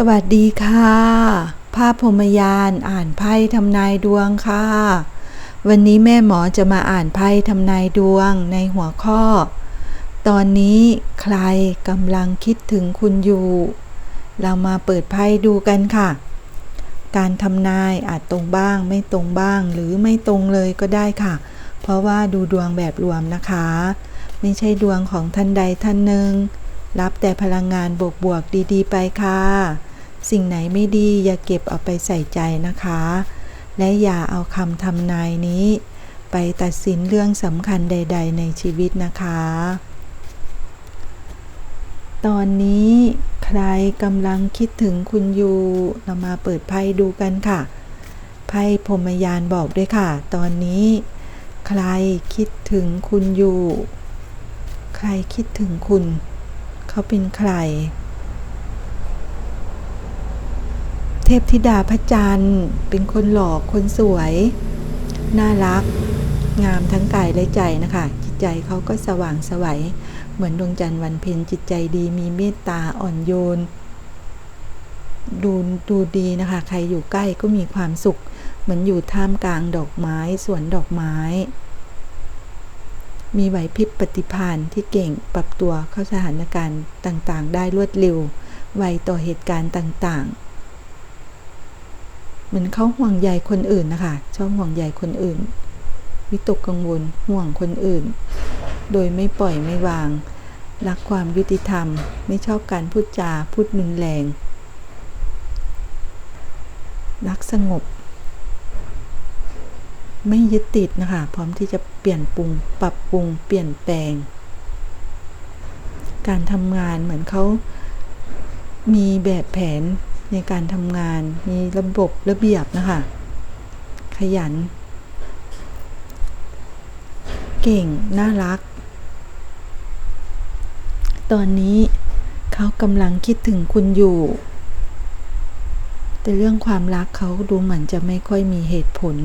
สวัสดีค่ะ ภาพพรมยานอ่านไพ่ทำนายดวงค่ะ วันนี้แม่หมอจะมาอ่านไพ่ทำนายดวงในหัวข้อ ตอนนี้ใครกำลังคิดถึงคุณอยู่ เรามาเปิดไพ่ดูกันค่ะ การทำนายอาจตรงบ้างไม่ตรงบ้างหรือไม่ตรงเลยก็ได้ค่ะ เพราะว่าดูดวงแบบรวมนะคะ ไม่ใช่ดวงของท่านใดท่านหนึ่ง รับแต่พลังงานบวกๆดีๆ ไปค่ะ สิ่งไหนไม่ดีอย่าเก็บเอาไปใส่ใจนะคะ และอย่าเอาคำทำนายนี้ ไปตัดสินเรื่องสำคัญใด ๆ ในชีวิตนะคะ ตอนนี้ใครกำลังคิดถึงคุณอยู่เรามาเปิดไพ่ดูกันค่ะ ไพ่พรมยานบอกด้วยค่ะ ตอนนี้ ใครคิดถึงคุณอยู่ ใครคิดถึงคุณ เขาเป็นใคร เทพธิดาพระจันทร์ เป็นคนหล่อคนสวย น่ารัก งามทั้งกายและใจนะคะ จิตใจเขาก็สว่างสวัย เหมือนดวงจันทร์วันเพ็ญจิตใจดีมีเมตตาอ่อนโยน ดูดูดีนะคะ ใครอยู่ใกล้ก็มีความสุข เหมือนอยู่ท่ามกลางดอกไม้สวนดอกไม้ มีไหวพริบปฏิภาณที่เก่งปรับตัวเข้าสถานการณ์ต่างๆ ได้รวดเร็ว ไวต่อเหตุการณ์ต่างๆ เหมือนเขาห่วงใยคนอื่นนะคะชอบห่วงใยคนอื่น วิตกกังวลห่วงคนอื่น โดยไม่ปล่อยไม่วาง รักความยุติธรรม ไม่ชอบการพูดจาพูดนุนแรง รักสงบ ไม่ยึดติดนะคะ พร้อมที่จะเปลี่ยนปรุง ปรับปรุง เปลี่ยนแปลง การทำงานเหมือนเขามีแบบแผนในการทำงาน มีระบบระเบียบนะคะ ขยัน เก่ง น่ารัก ตอนนี้เขากำลังคิดถึงคุณอยู่ แต่เรื่องความรักเขาดูเหมือนจะไม่ค่อยมีเหตุผล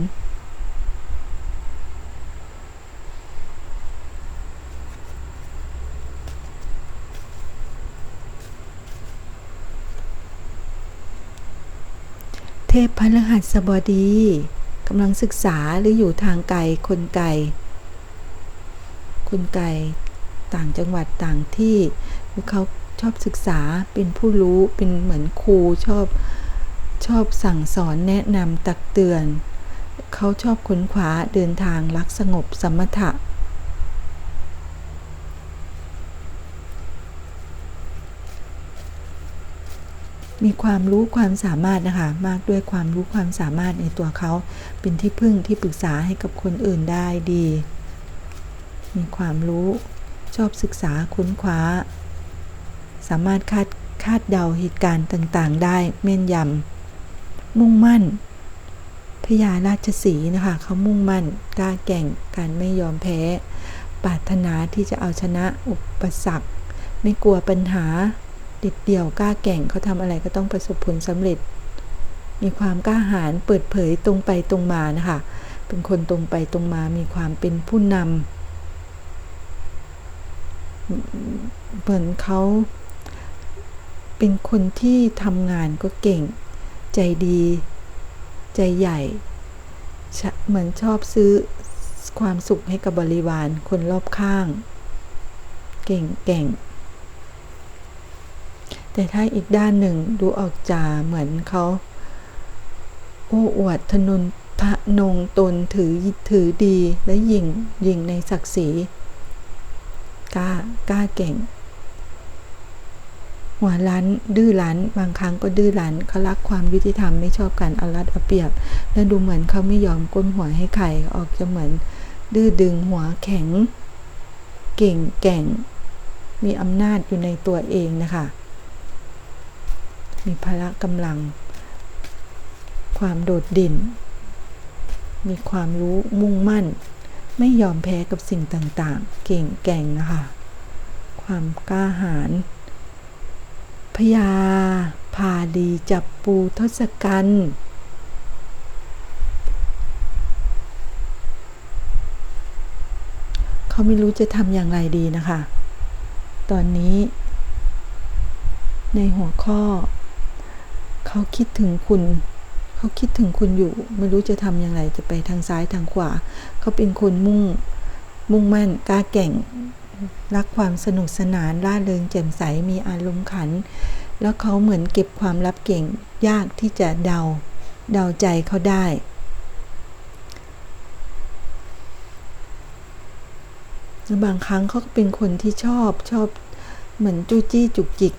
เทพพฤหัสบดีกำลังศึกษาหรืออยู่ทางไกลคนไกลคนไกลต่างจังหวัดต่างที่เขาชอบศึกษาเป็นผู้รู้เป็นเหมือนครูชอบชอบสั่งสอนแนะนำตักเตือน เขาชอบค้นคว้าเดินทางรักสงบสมถะ มีความรู้ความสามารถนะคะ มากด้วยความรู้ความสามารถในตัวเขา เป็นที่พึ่งที่ปรึกษาให้กับคนอื่นได้ดี มีความรู้ชอบศึกษาค้นคว้า สามารถคาดคาดเดาเหตุการณ์ต่างๆ ได้แม่นยำมุ่งมั่นพญาราชสีนะคะเขามุ่งมั่นกล้าแก่งการไม่ยอมแพ้ปรารถนาที่จะเอาชนะอุปสรรค ไม่กลัวปัญหา เด็ดเดี่ยวกล้าแก่งเขาทำอะไรก็ต้องประสบผลสำเร็จ มีความกล้าหาญเปิดเผยตรงไปตรงมานะคะ เป็นคนตรงไปตรงมามีความเป็นผู้นำเหมือนเขาเป็นคนที่ทำงานก็เก่ง ใจดี ใจใหญ่ เหมือนชอบซื้อความสุขให้กับบริวารคนรอบข้าง เก่งแก่ง แต่ถ้าอีกด้านหนึ่งดูออกจาเหมือนเขาโอ้อวดทนุนทะนงตนถือถือดีและยิงยิงในศักดิ์ศรีกล้ากล้าเก่ง หัวล้านดื้อรั้นบางครั้งก็ดื้อรั้นเขารักความยุติธรรมไม่ชอบการเอารัดเอาเปรียบ และดูเหมือนเขาไม่ยอมก้มหัวให้ใครออกจะเหมือน ดื้อดึงหัวแข็ง เก่งแก่ง มีอำนาจอยู่ในตัวเองนะคะ มีพละกำลัง ความโดดเด่น มีความรู้มุ่งมั่น ไม่ยอมแพ้กับสิ่งต่างๆ เก่งแก่งนะคะความกล้าหาญพยาพาดีจับปูทศกัณฐ์เขาไม่รู้จะทำอย่างไรดีนะคะ ตอนนี้ในหัวข้อ เขาคิดถึงคุณ เขาคิดถึงคุณอยู่ ไม่รู้จะทำอย่างไรจะไปทางซ้ายทางขวา เขาเป็นคนมุ่ง มุ่งมั่นกล้าแก่ง รักความสนุกสนานร่าเริงแจ่มใสมีอารมณ์ขัน แล้วเขาเหมือนเก็บความลับเก่ง ยากที่จะเดา เดาใจเขาได้บางครั้งเขาก็เป็นคนที่ชอบชอบเหมือนจู้จี้จุกจิก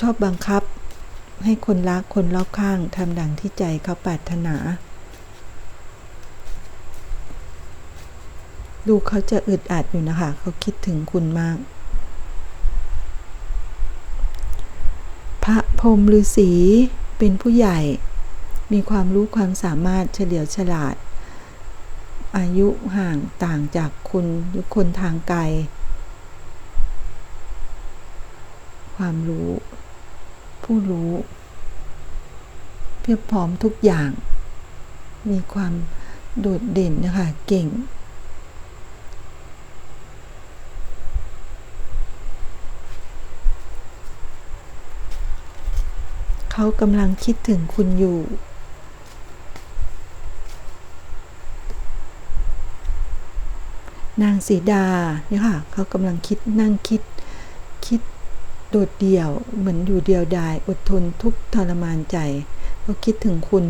ชอบบังคับ ให้คนรักคนรอบข้างทำดังที่ใจเขาปรารถนา ดูเขาจะอึดอัดอยู่นะคะ เขาคิดถึงคุณมาก พระพรมฤาษีเป็นผู้ใหญ่ มีความรู้ความสามารถเฉลียวฉลาด อายุห่างต่างจากคุณหรือคนทางไกล ความรู้ ผู้รู้ เพียบพร้อมทุกอย่าง มีความโดดเด่นนะคะเก่ง เขากำลังคิดถึงคุณอยู่นางสีดาเนี่ยค่ะเขากำลังคิดนั่งคิดคิด โดดเดี่ยวเหมือนอยู่เดียวดาย อดทนทุกทรมานใจเขาคิดถึงคุณ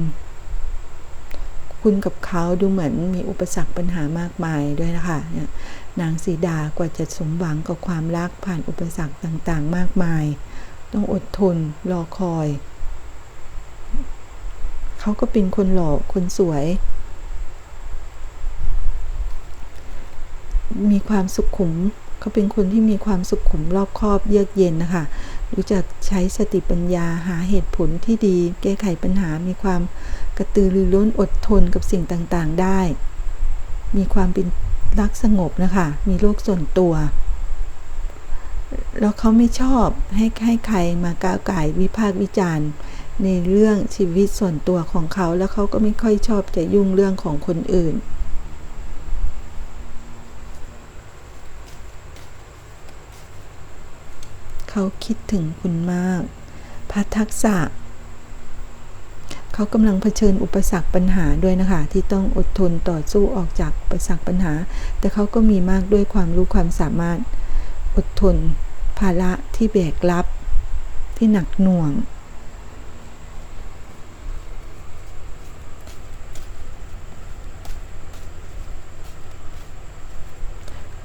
คุณกับเขาดูเหมือนมีอุปสรรคปัญหามากมายด้วยนะคะเนี่ยนางสีดากว่าจะสมหวังกับความรักผ่านอุปสรรคต่างๆ มากมาย ต้องอดทนรอคอย เขาก็เป็นคนหล่อคนสวย มีความสุขขุม เขาเป็นคนที่มีความสุขขุมรอบคอบเยือกเย็นนะคะ รู้จักใช้สติปัญญาหาเหตุผลที่ดี แก้ไขปัญหา มีความกระตือรือร้นอดทนกับสิ่งต่างๆได้ มีความเป็นรักสงบนะคะ มีโลกส่วนตัว แล้วเขาไม่ชอบให้ให้ใครมาก้าวไก่วิพากษ์วิจารณ์ ในเรื่องชีวิตส่วนตัวของเขา แล้วเขาก็ไม่ค่อยชอบจะยุ่งเรื่องของคนอื่น เขาคิดถึงคุณมากพัทักษะ เขากำลังเผชิญอุปสรรคปัญหาด้วยนะคะ ที่ต้องอดทนต่อสู้ออกจากอุปสรรคปัญหา แต่เขาก็มีมากด้วยความรู้ความสามารถ อดทน ภาระที่แบกรับ ที่หนักหน่วง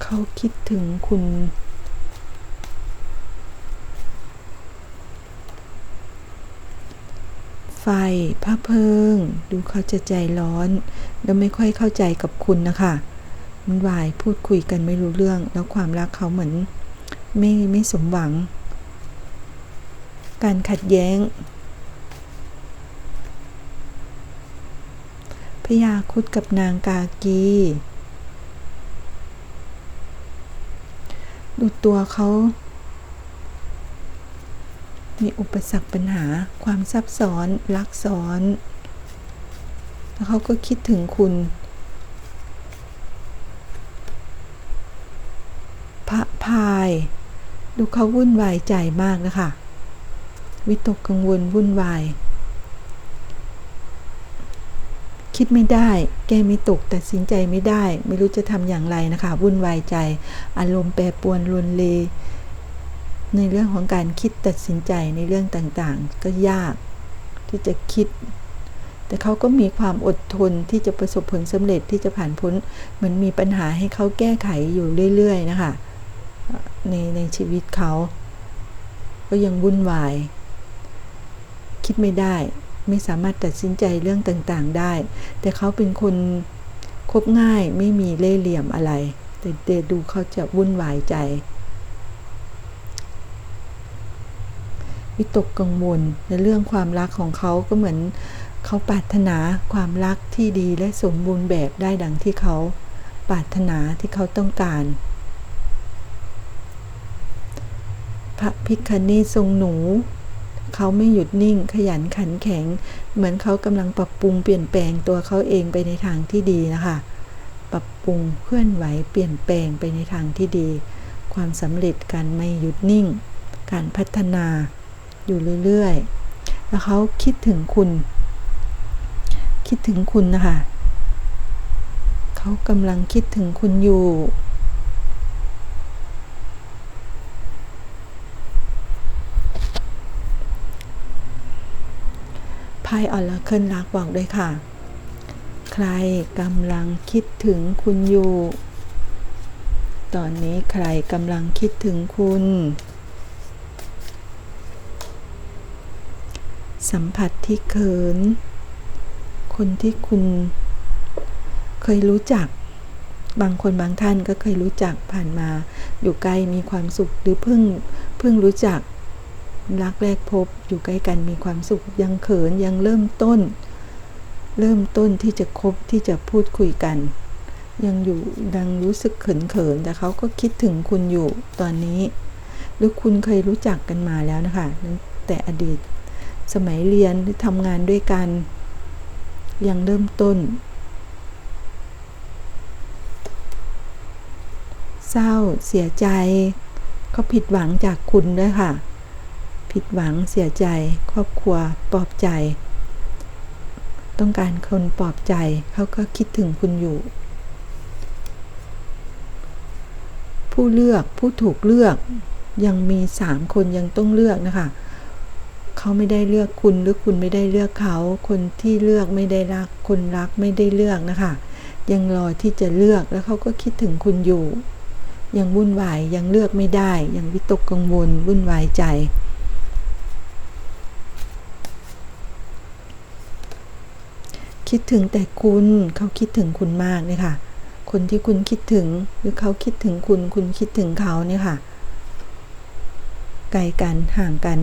เขาคิดถึงคุณ ไฟพระเพิง ดูเขาจะใจร้อน แล้วไม่ค่อยเข้าใจกับคุณนะคะมันวายพูดคุยกันไม่รู้เรื่อง แล้วความรักเขาเหมือน ไม่ไม่สมหวัง การขัดแย้งพยาคุดกับนางกากีดูตัวเขา มีอุปสรรคปัญหา ความซับซ้อนลักซ้อน แล้วเขาก็คิดถึงคุณ พระพาย ดูเขาวุ่นวายใจมากนะคะ วิตกกังวลวุ่นวาย คิดไม่ได้ แก้ไม่ตกตัดสินใจไม่ได้ ไม่รู้จะทำอย่างไรนะคะ วุ่นวายใจ อารมณ์แปรปรวนรวนเล ในเรื่องของการคิดตัดสินใจในเรื่องต่างๆ ก็ยากที่จะคิด แต่เขาก็มีความอดทนที่จะประสบผลสำเร็จที่จะผ่านพ้นเหมือนมีปัญหาให้เขาแก้ไขอยู่เรื่อย ๆ นะคะในในชีวิตเขา ก็ยังวุ่นวาย คิดไม่ได้ไม่สามารถตัดสินใจเรื่องต่างๆได้ แต่เขาเป็นคนคบง่ายไม่มีเล่ห์เหลี่ยมอะไร แต่ดูเขาจะวุ่นวายใจ วิตกกังวลในเรื่องความรักของเขาก็เหมือนเขาปรารถนาความรักที่ดีและสมบูรณ์แบบได้ดังที่เขาปรารถนาที่เขาต้องการ พระพิคเนทรงหนู เขาไม่หยุดนิ่งขยันขันแข็ง เหมือนเขากำลังปรับปรุงเปลี่ยนแปลงตัวเขาเองไปในทางที่ดีนะคะปรับปรุงเคลื่อนไหวเปลี่ยนแปลงไปในทางที่ดี ความสำเร็จการไม่หยุดนิ่ง การพัฒนา อยู่เรื่อยๆ แล้วเขาคิดถึงคุณ คิดถึงคุณนะคะเขากำลังคิดถึงคุณอยู่ไพ่ออลเคิลรักบอกด้วยค่ะ ใครกำลังคิดถึงคุณอยู่ ตอนนี้ใครกำลังคิดถึงคุณ สัมผัสที่เขิน คนที่คุณเคยรู้จัก บางคนบางท่านก็เคยรู้จักผ่านมา อยู่ใกล้มีความสุขหรือเพิ่งเพิ่งรู้จักรักแรกพบอยู่ใกล้กันมีความสุขยังเขินยังเริ่มต้น เริ่มต้นที่จะคบที่จะพูดคุยกัน ยังอยู่ดังรู้สึกเขินเขินแต่เขาก็คิดถึงคุณอยู่ตอนนี้ หรือคุณเคยรู้จักกันมาแล้วนะคะตั้งแต่อดีต สมัยเรียนหรือทำงานด้วยกัน ยังเริ่มต้น เศร้าเสียใจเขาผิดหวังจากคุณด้วยค่ะ ผิดหวังเสียใจ ครอบครัวปลอบใจ ต้องการคนปลอบใจเขาก็คิดถึงคุณอยู่ ผู้เลือกผู้ถูกเลือกยังมีสามคนยังต้องเลือกนะคะ เขาไม่ได้เลือกคุณหรือคุณไม่ได้เลือกเขา คนที่เลือกไม่ได้รัก คนรักไม่ได้เลือกนะคะ ยังรอที่จะเลือกแล้วเขาก็คิดถึงคุณอยู่ ยังวุ่นวายยังเลือกไม่ได้ ยังวิตกกังวลวุ่นวายใจคิดถึงแต่คุณเขาคิดถึงคุณมากเนี่ยค่ะ คนที่คุณคิดถึงหรือเขาคิดถึงคุณคุณคิดถึงเขาเนี่ยค่ะ ไกลกันห่างกัน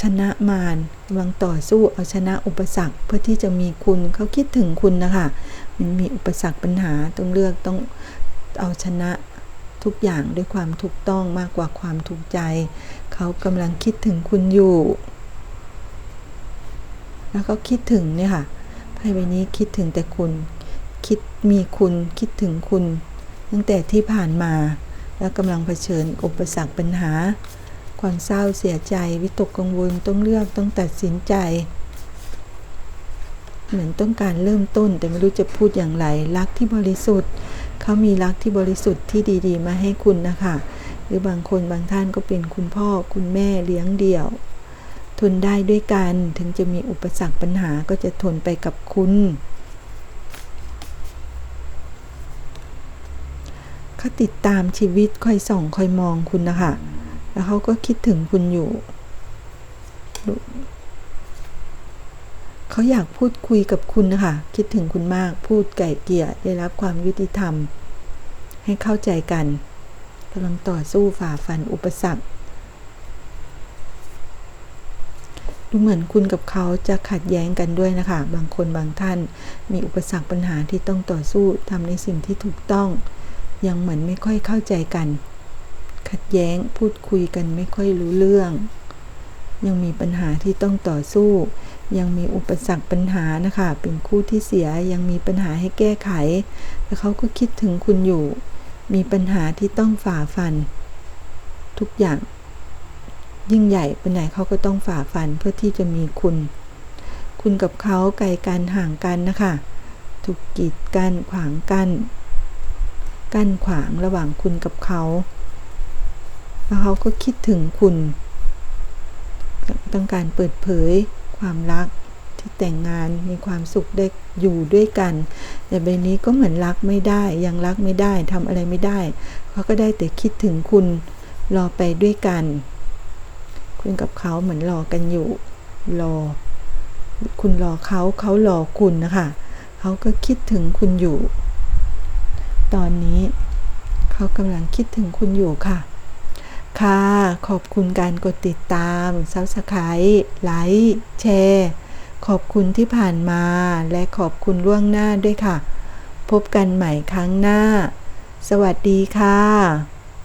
ชนะมารกำลังต่อสู้เอาชนะอุปสรรคเพื่อที่จะมีคุณเขาคิดถึงคุณนะคะ มันมีอุปสรรคปัญหาต้องเลือกต้องเอาชนะทุกอย่างด้วยความถูกต้องมากกว่าความถูกใจ เขากำลังคิดถึงคุณอยู่ แล้วก็คิดถึงเนี่ยค่ะไพ่ใบนี้คิดถึงแต่คุณ คิดมีคุณคิดถึงคุณ ตั้งแต่ที่ผ่านมา แล้วกำลังเผชิญอุปสรรคปัญหา ความเศร้าเสียใจ วิตกกังวลต้องเลือกต้องตัดสินใจ เหมือนต้องการเริ่มต้นแต่ไม่รู้จะพูดอย่างไร รักที่บริสุทธิ์ เขามีรักที่บริสุทธิ์ที่ดีๆ มาให้คุณนะคะ หรือบางคนบางท่านก็เป็นคุณพ่อคุณแม่เลี้ยงเดี่ยว ทนได้ด้วยกันถึงจะมีอุปสรรคปัญหาก็จะทนไปกับคุณเขาติดตามชีวิตคอยส่องคอยมองคุณนะคะ แล้วเขาก็คิดถึงคุณอยู่เขาอยากพูดคุยกับคุณนะคะ คิดถึงคุณมาก พูดไก่เกี่ยได้รับความยุติธรรม ให้เข้าใจกันกำลังต่อสู้ฝ่าฟันอุปสรรค ดูเหมือนคุณกับเขาจะขัดแย้งกันด้วยนะคะ บางคนบางท่านมีอุปสรรคปัญหาที่ต้องต่อสู้ทำในสิ่งที่ถูกต้อง ยังเหมือนไม่ค่อยเข้าใจกัน ขัดแย้งพูดคุยกันไม่ค่อยรู้เรื่อง ยังมีปัญหาที่ต้องต่อสู้ ยังมีอุปสรรคปัญหานะคะ เป็นคู่ที่เสียยังมีปัญหาให้แก้ไข แต่เขาก็คิดถึงคุณอยู่ มีปัญหาที่ต้องฝ่าฟัน ทุกอย่าง ยิ่งใหญ่เป็นไหนเขาก็ต้องฝ่าฟันเพื่อที่จะมีคุณ คุณกับเขาไกลกันห่างกันนะคะถูกกีดกันขวางกันกั้นขวางระหว่างคุณกับเขา แล้วเขาก็คิดถึงคุณ ต้องการเปิดเผยความรักที่แต่งงานมีความสุขได้อยู่ด้วยกัน แต่ใบนี้ก็เหมือนรักไม่ได้ ยังรักไม่ได้ทำอะไรไม่ได้เขาก็ได้แต่คิดถึงคุณรอไปด้วยกัน คุณกับเขาเหมือนรอกันอยู่รอ คุณรอเขาเขารอคุณนะคะเขาก็คิดถึงคุณอยู่ ตอนนี้เขากำลังคิดถึงคุณอยู่ค่ะ ค่ะ ขอบคุณการกดติดตามซับสไครต์ไลค์แชร์ขอบคุณที่ผ่านมาและขอบคุณล่วงหน้าด้วยค่ะ พบกันใหม่ครั้งหน้า สวัสดีค่ะ